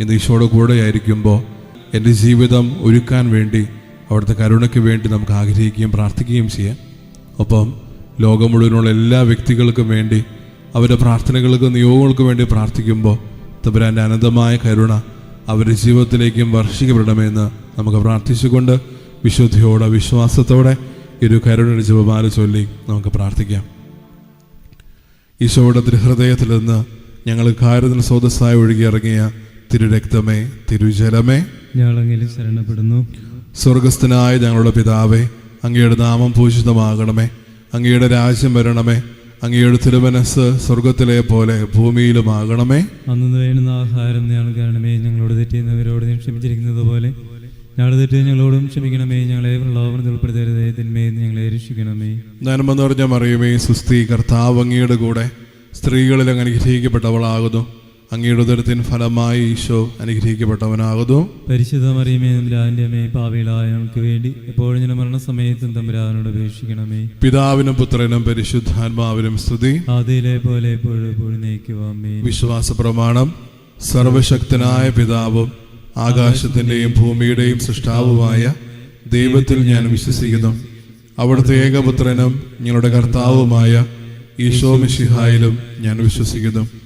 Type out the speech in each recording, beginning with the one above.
ഇന്ന് ഈശോയുടെ കൂടെ ആയിരിക്കുമ്പോൾ എന്റെ ജീവിതം ഒരുക്കാൻ വേണ്ടി അവിടുത്തെ കരുണയ്ക്ക് വേണ്ടി നമുക്ക് ആഗ്രഹിക്കുകയും പ്രാർത്ഥിക്കുകയും ചെയ്യാം. ഒപ്പം ലോകം മുഴുവനുള്ള എല്ലാ വ്യക്തികൾക്കും വേണ്ടി അവരുടെ പ്രാർത്ഥനകൾക്കും നിയോഗങ്ങൾക്കും വേണ്ടി പ്രാർത്ഥിക്കുമ്പോൾ തമ്പുരാന്റെ അനന്തമായ കരുണ അവരുടെ ജീവിതത്തിലേക്കും വർഷിക്കപ്പെടണമെന്ന് നമുക്ക് പ്രാർത്ഥിച്ചുകൊണ്ട് വിശുദ്ധിയോടെ വിശ്വാസത്തോടെ ഒരു കരുണയുടെ ജപമാല ചൊല്ലി നമുക്ക് പ്രാർത്ഥിക്കാം. ഈശോയുടെ ദൃഹൃദയത്തിൽ നിന്ന് ഞങ്ങൾ കാര്യത്തിന് സ്രോതസ്സായി ഒഴുകിയിറങ്ങിയ തിരുരക്തമേ തിരുജലമേ. ഞങ്ങളെങ്കിലും ശരണപ്പെടുന്നു. സ്വർഗസ്ഥനായ ഞങ്ങളുടെ പിതാവേ അങ്ങയുടെ നാമം പൂജിതമാകണമേ. അങ്ങയുടെ രാജ്യം വരണമേ. അങ്ങയുടെ തിരുമനസ് സ്വർഗത്തിലെ പോലെ ഭൂമിയിലുമാകണമേ. അന്ന് വേണ്ടുന്ന ആഹാരം ഞങ്ങൾ കാണണമേ. ഞങ്ങളോട് തെറ്റിയുന്നവരോട് ക്ഷമിച്ചിരിക്കുന്നത് പോലെ. ഞങ്ങളുടെ തെറ്റ് ഞങ്ങളോടും ക്ഷമിക്കണമേ. ഞങ്ങളെ പ്രലോഭനത്തിൽ ഉൾപ്പെടുത്തരുതേ. തിന്മേ ഞങ്ങളെ രക്ഷിക്കണമേ. നന്മ നിറഞ്ഞ മറിയുമേ സുസ്ഥി കർത്താവ് അങ്ങയുടെ കൂടെ. സ്ത്രീകളിൽ അങ്ങ് അനുഗ്രഹിക്കപ്പെട്ടവളാകുന്നു. അങ്ങയുടെ ഉദരത്തിൻ ഫലമായി ഈശോ അനുഗ്രഹിക്കപ്പെട്ടവനാകുന്നു. പരിശുദ്ധ മറിയമേ തമ്പുരാന്റെ അമ്മേ പാവികളായ ഞങ്ങൾക്ക് വേണ്ടി എപ്പോഴും ഞാൻ മരണസമയത്തും തമ്പുരാനോട് അപേക്ഷിക്കണമേ. പിതാവിനും പുത്രനും പരിശുദ്ധാത്മാവിനും സ്തുതി. ആദിയിലെ പോലെ എപ്പോഴും എപ്പോഴും നയിക്കുവാമേ വിശ്വാസ പ്രമാണം സർവശക്തനായ പിതാവും ആകാശത്തിന്റെയും ഭൂമിയുടെയും സൃഷ്ടാവുമായ ദൈവത്തിൽ ഞാൻ വിശ്വസിക്കുന്നു. അവിടുത്തെ ഏകപുത്രനും ഞങ്ങളുടെ കർത്താവുമായ ഈശോ മിഷിഹായിലും ഞാൻ വിശ്വസിക്കുന്നു.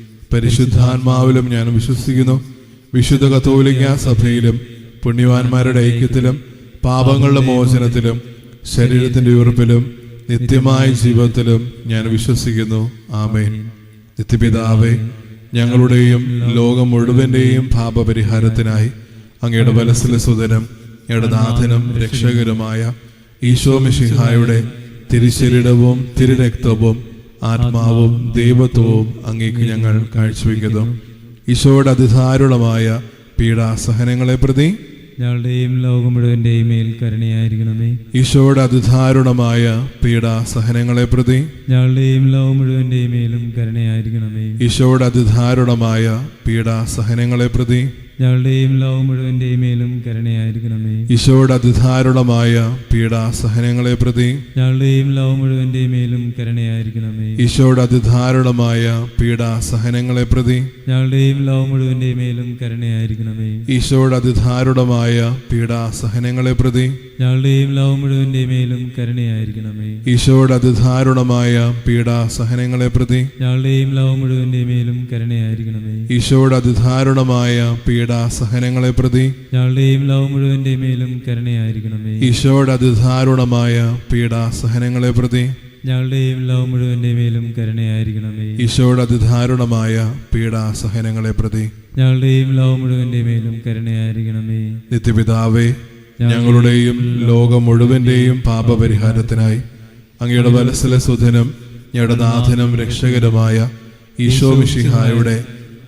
പരിശുദ്ധാത്മാവിലും ഞാൻ വിശ്വസിക്കുന്നു. വിശുദ്ധ കത്തോലിക്ക സഭയിലും പുണ്യവാന്മാരുടെ ഐക്യത്തിലും പാപങ്ങളുടെ മോചനത്തിലും ശരീരത്തിന്റെ ഉയർപ്പിലും നിത്യമായ ജീവിതത്തിലും ഞാൻ വിശ്വസിക്കുന്നു. ആമേൻ. നിത്യപിതാവേ ഞങ്ങളുടെയും ലോകം മുഴുവന്റെയും പാപപരിഹാരത്തിനായി അങ്ങയുടെ വലസിലെ സുതനും ഞങ്ങളുടെ നാഥനും രക്ഷകരുമായ ഈശോ മിഷിഹായുടെ തിരുശരീരവും തിരുരക്തവും ആത്മാവും ദൈവത്വവും അങ്ങേക്ക് ഞങ്ങൾ കാഴ്ചവെക്കുന്നു. ഈശോയുടെ അതിസാരുളമായ പീഡാസഹനങ്ങളെ പ്രതി ഞങ്ങളുടെയും ലോകം മുഴുവന്റെയും മേൽ കരുണയായിരിക്കണമേ. ഈശോയുടെ അതിധാരുണമായ പീഡാസഹനങ്ങളെ പ്രതി ഞങ്ങളുടെയും ലോകം മുഴുവന്റെയും മേലും കരുണയായിരിക്കണമേ. ഈശോയുടെ അതിധാരുണമായ പീഡാസഹനങ്ങളെ പ്രതി ഞങ്ങളുടെയും ലോകം മുഴുവന്റെയും മേലും കരുണയായിരിക്കണമേ. ഈശോയുടെ അതിധാരുണമായ പീഡാസഹനങ്ങളെ പ്രതി ഞങ്ങളുടെയും ലോകം മുഴുവന്റെയും മേലും കരുണയായിരിക്കണമേ. ഈശോയുടെ അതിധാരുളമായ പീഡാസഹനങ്ങളെ പ്രതി ഞങ്ങളുടെയും ലോകം മുഴുവന്റെയും മേലും കരുണയായിരിക്കണമേ. ഈശോയുടെ അതിധാരുളമായ പീഡാസഹനങ്ങളെ പ്രതി ഞങ്ങളുടെയും ലോകം മുഴുവന്റെയും മേലും കരുണയായിരിക്കണമേ. ഈശോയുടെ അതിധാരുണമായ പീഡാസഹനങ്ങളെ പ്രതി ഞങ്ങളുടെയും ലോകം മുഴുവന്റെയും മേലും കരുണയായിരിക്കണമേ. ഈശോയുടെ അതിധാരുണമായ പീഡാസഹനങ്ങളെ പ്രതി ഞങ്ങളുടെയും ലോകം മുഴുവന്റെ മേലും കരുണയായിരിക്കണമേ. ഈശോയുടെ അതിധാരുണമായ പീഡാസഹനങ്ങളെ പ്രതി ഞങ്ങളുടെയും ലോകം മുഴുവന്റെ മേലും കരുണയായിരിക്കണമേ. ഈശോയുടെ അതിധാരുണമായ പീഡാസഹനങ്ങളെ പ്രതി ഞങ്ങളുടെയും ലോകം മുഴുവന്റെ മേലും കരുണയായിരിക്കണമേ. നിത്യപിതാവേ ഞങ്ങളുടെയും ലോകം മുഴുവന്റെയും പാപപരിഹാരത്തിനായി അങ്ങയുടെ വലസല സുധനം ഞങ്ങളുടെ നാഥനും രക്ഷകരമായ ഈശോ മിശിഹായുടെ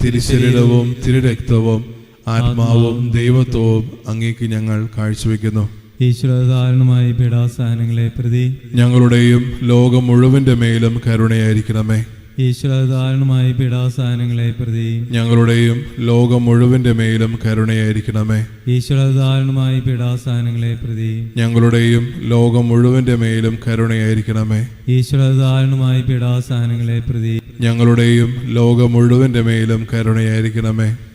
തിരുശരീരവും തിരുരക്തവും ആത്മാവും ദൈവത്വവും അങ്ങേക്ക് ഞങ്ങൾ കാഴ്ചവെക്കുന്നു. ഈശ്വരധാരണമായ പീഡാസഹനങ്ങളെ പ്രതി ഞങ്ങളുടെയും ലോകം മുഴുവന്റെ മേലും കരുണയായിരിക്കണമേ. ഈശ്വരധാരണമായ പീഡാസഹനങ്ങളെ പ്രതി ഞങ്ങളുടെയും ലോകം മുഴുവന്റെ മേലും കരുണയായിരിക്കണമേ. ഈശ്വരധാരണമായ പീഡാസഹനങ്ങളെ പ്രതി ഞങ്ങളുടെയും ലോകം മുഴുവന്റെ മേലും കരുണയായിരിക്കണമേ. ഈശ്വരധാരണമായ പീഡാസഹനങ്ങളെ പ്രതി ഞങ്ങളുടെയും ലോകം മുഴുവന്റെ മേലും കരുണയായിരിക്കണമേ.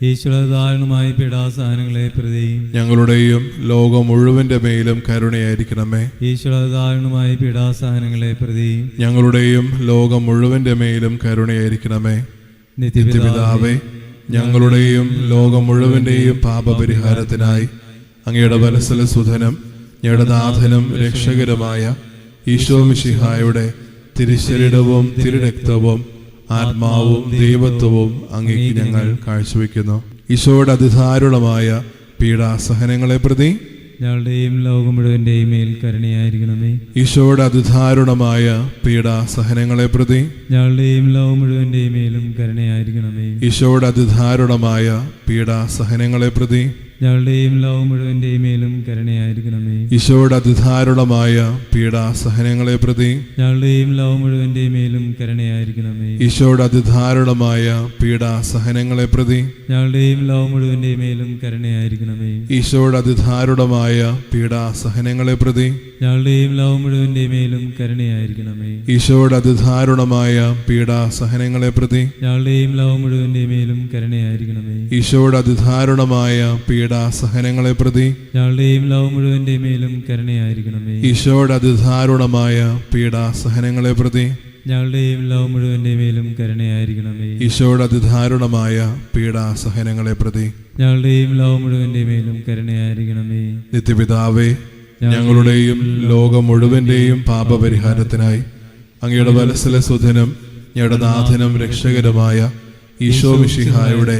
ഈശ്വരധാരണമായ പീഡാസഹനങ്ങളെ പ്രതി ഞങ്ങളുടെയും ലോകം മുഴുവന്റെ മേലും കരുണയായിരിക്കണമേ. ഈശ്വരധാരണമായ പീഡാസഹനങ്ങളെ പ്രതി ഞങ്ങളുടെയും ലോകം മുഴുവന്റെ മേലും കരുണയായിരിക്കണമേ. നിത്യപിതാവേ ഞങ്ങളുടെയും ലോകം മുഴുവന്റെയും പാപപരിഹാരത്തിനായി അങ്ങയുടെ വലസല സുധനം ഞങ്ങളുടെ നാഥനും രക്ഷകരമായ ഈശോ മിഷിഹായുടെ തിരുശരീരവും തിരുരക്തവും ആത്മാവും ദൈവത്വവും അങ്ങേക്ക് ഞങ്ങൾ കാഴ്ചവെക്കുന്നു. ഈശോയുടെ അതിധാരുളമായ പീഡാസഹനങ്ങളെ പ്രതി ഞങ്ങളുടെയും ലോകം മുഴുവന്റെയും മേൽ കരുണയായിരിക്കണമേ. ഈശോയുടെ അതിധാരുണമായ പീഡാസഹനങ്ങളെ പ്രതി ഞങ്ങളുടെയും ലോകം മുഴുവന്റെയും മേലും കരുണയായിരിക്കണമേ. ഈശോയുടെ അതിധാരുണമായ പീഡാസഹനങ്ങളെ പ്രതി ഞങ്ങളുടെയും ലോകം മുഴുവന്റെയും മേലും കരുണയായിരിക്കണമേ. ഈശോയുടെ അതിധാരുളമായ പീഡാസഹനങ്ങളെ പ്രതി ഞങ്ങളുടെയും ലോകം മുഴുവന്റെയും മേലും കരുണയായിരിക്കണമേ. ഈശോയുടെ അതിധാരുളമായ പീഡാസഹനങ്ങളെ പ്രതി ഞങ്ങളുടെയും ലോകം മുഴുവന്റെയും മേലും കരുണയായിരിക്കണമേ. ഈശോയുടെ അതിധാരുളമായ പീഡാസഹനങ്ങളെ പ്രതി ഞങ്ങളുടെയും ലോകം മുഴുവന്റെയും മേലും കരുണയായിരിക്കണമേ. ഈശോയുടെ അതിധാരുളമായ പീഡാസഹനങ്ങളെ പ്രതി ഞങ്ങളുടെയും ലോകം മുഴുവന്റെയും മേലും കരുണയായിരിക്കണമേ. ഈശോയുടെ അതിദാരുണമായ പീഡാസഹനങ്ങളെ പ്രതി ഞങ്ങളുടെയും ലോകം മുഴുവന്റെയും മേലും കരുണയായിരിക്കണമേ. ഈശോയുടെ അതിദാരുണമായ പീഡാസഹനങ്ങളെ പ്രതി ഞങ്ങളുടെയും ലോകം മുഴുവന്റെയും മേലും കരുണയായിരിക്കണമേ. ഈശോയുടെ അതിദാരുണമായ പീഡാസഹനങ്ങളെ പ്രതി ഞങ്ങളുടെയും ലോകം മുഴുവന്റെയും മേലും കരുണയായിരിക്കണമേ. നിത്യപിതാവേ ഞങ്ങളുടെയും ലോകം മുഴുവന്റെയും പാപപരിഹാരത്തിനായി അങ്ങയുടെ വലസല സുധനം ഞങ്ങളുടെ നാഥനും രക്ഷകരമായ ഈശോ മിശിഹായുടെ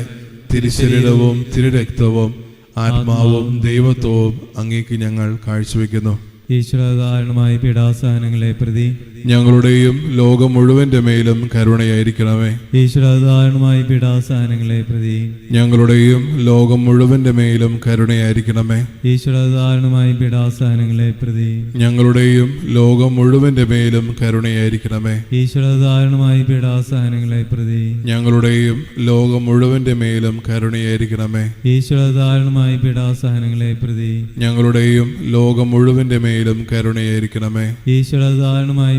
തിരുശരീരവും തിരുരക്തവും ആത്മാവും ദൈവത്വവും അങ്ങേക്ക് ഞങ്ങൾ കാഴ്ചവെക്കുന്നു. ഈശ്വരകാരണമായ പീഡാസഹനങ്ങളെ പ്രതി ഞങ്ങളുടെയും ലോകം മുഴുവന്റെ മേലും കരുണയായിരിക്കണമേ. ഈശ്വരമായി പിടാസാനങ്ങളെ പ്രതി. ഞങ്ങളുടെയും ലോകം മുഴുവന്റെ മേലും കരുണയായിരിക്കണമേ. ഈശ്വരമായി പിടാസാനങ്ങളെ പ്രതി. ഞങ്ങളുടെയും ലോകം മുഴുവന്റെ മേലും കരുണയായിരിക്കണമേ. ഈശ്വരമായി പിടാസാനങ്ങളെ പ്രതി. ഞങ്ങളുടെയും ലോകം മുഴുവന്റെ മേലും കരുണയായിരിക്കണമേ. ഈശ്വരമായി പിടാസാനങ്ങളെ പ്രതി. ഞങ്ങളുടെയും ലോകം മുഴുവന്റെ മേലും കരുണയായിരിക്കണമേ. ഈശ്വരകാരണമായ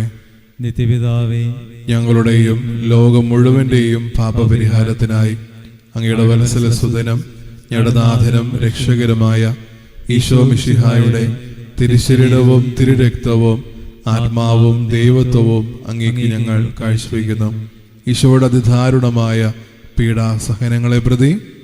നിത്യപിതാവേ ഞങ്ങളുടെയും ലോകം മുഴുവന്റെയും പാപപരിഹാരത്തിനായി അങ്ങയുടെ വത്സല സുതനം ഞടനാഥനം നാഥനും രക്ഷകരമായ ഈശോ മിശിഹായുടെ തിരുശരീരവും തിരുരക്തവും ആത്മാവും ദൈവത്വവും അങ്ങേക്ക് ഞങ്ങൾ കാഴ്ചവെക്കുന്നു ഈശോയുടെ അതിദാരുണമായ പീഡാസഹനങ്ങളെ പ്രതി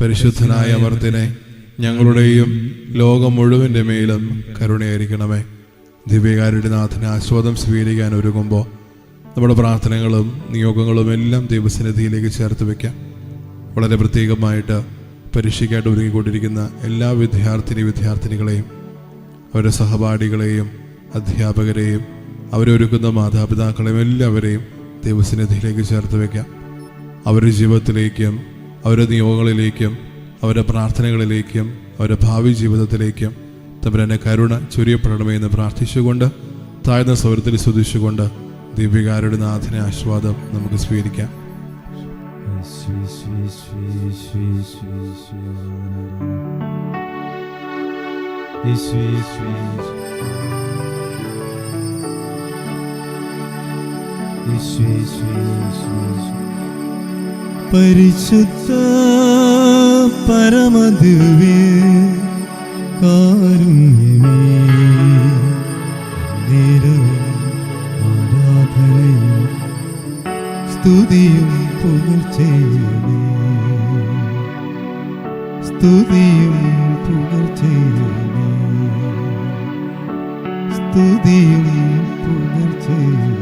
പരിശുദ്ധനായ അമർത്തിനെ ഞങ്ങളുടെയും ലോകം മുഴുവന്റെ മേലും കരുണയായിരിക്കണമേ. ദിവ്യകാരുടെ നാഥന ആസ്വാദം സ്വീകരിക്കാൻ ഒരുങ്ങുമ്പോൾ നമ്മുടെ പ്രാർത്ഥനകളും നിയോഗങ്ങളും എല്ലാം ദൈവസന്നിധിയിലേക്ക് ചേർത്ത് വയ്ക്കാം വളരെ പ്രത്യേകമായിട്ട് പരീക്ഷയ്ക്കായിട്ട് ഒരുങ്ങിക്കൊണ്ടിരിക്കുന്ന എല്ലാ വിദ്യാർത്ഥിനി വിദ്യാർത്ഥിനികളെയും അവരുടെ സഹപാഠികളെയും അധ്യാപകരെയും അവരൊരുക്കുന്ന മാതാപിതാക്കളെയും എല്ലാവരെയും ദൈവസന്നിധിയിലേക്ക് ചേർത്ത് വയ്ക്കാം അവരുടെ ജീവിതത്തിലേക്കും അവരുടെ നിയോഗങ്ങളിലേക്കും അവരുടെ പ്രാർത്ഥനകളിലേക്കും അവരുടെ ഭാവി ജീവിതത്തിലേക്കും തമ്പുരാന്റെ കരുണ ചുരിയപ്പെടണമേ എന്ന് പ്രാർത്ഥിച്ചുകൊണ്ട് താഴ്ന്ന സൗരത്തിൽ സ്തുതിച്ചുകൊണ്ട് ദീപികാരുടെ നാഥനെ ആശ്വാദം നമുക്ക് സ്വീകരിക്കാം ഈശ്വീ ഈശ്വീ ഈശ്വീ പരിശുദ്ധ പരമദിവ്യ കാരുണ്യമേ നേരവും ആരാധനയും സ്തുതിയും പുകർച്ചയുമേ സ്തുതിയും പുകർച്ചയുമേ സ്തുതിയും പുകർച്ചയുമേ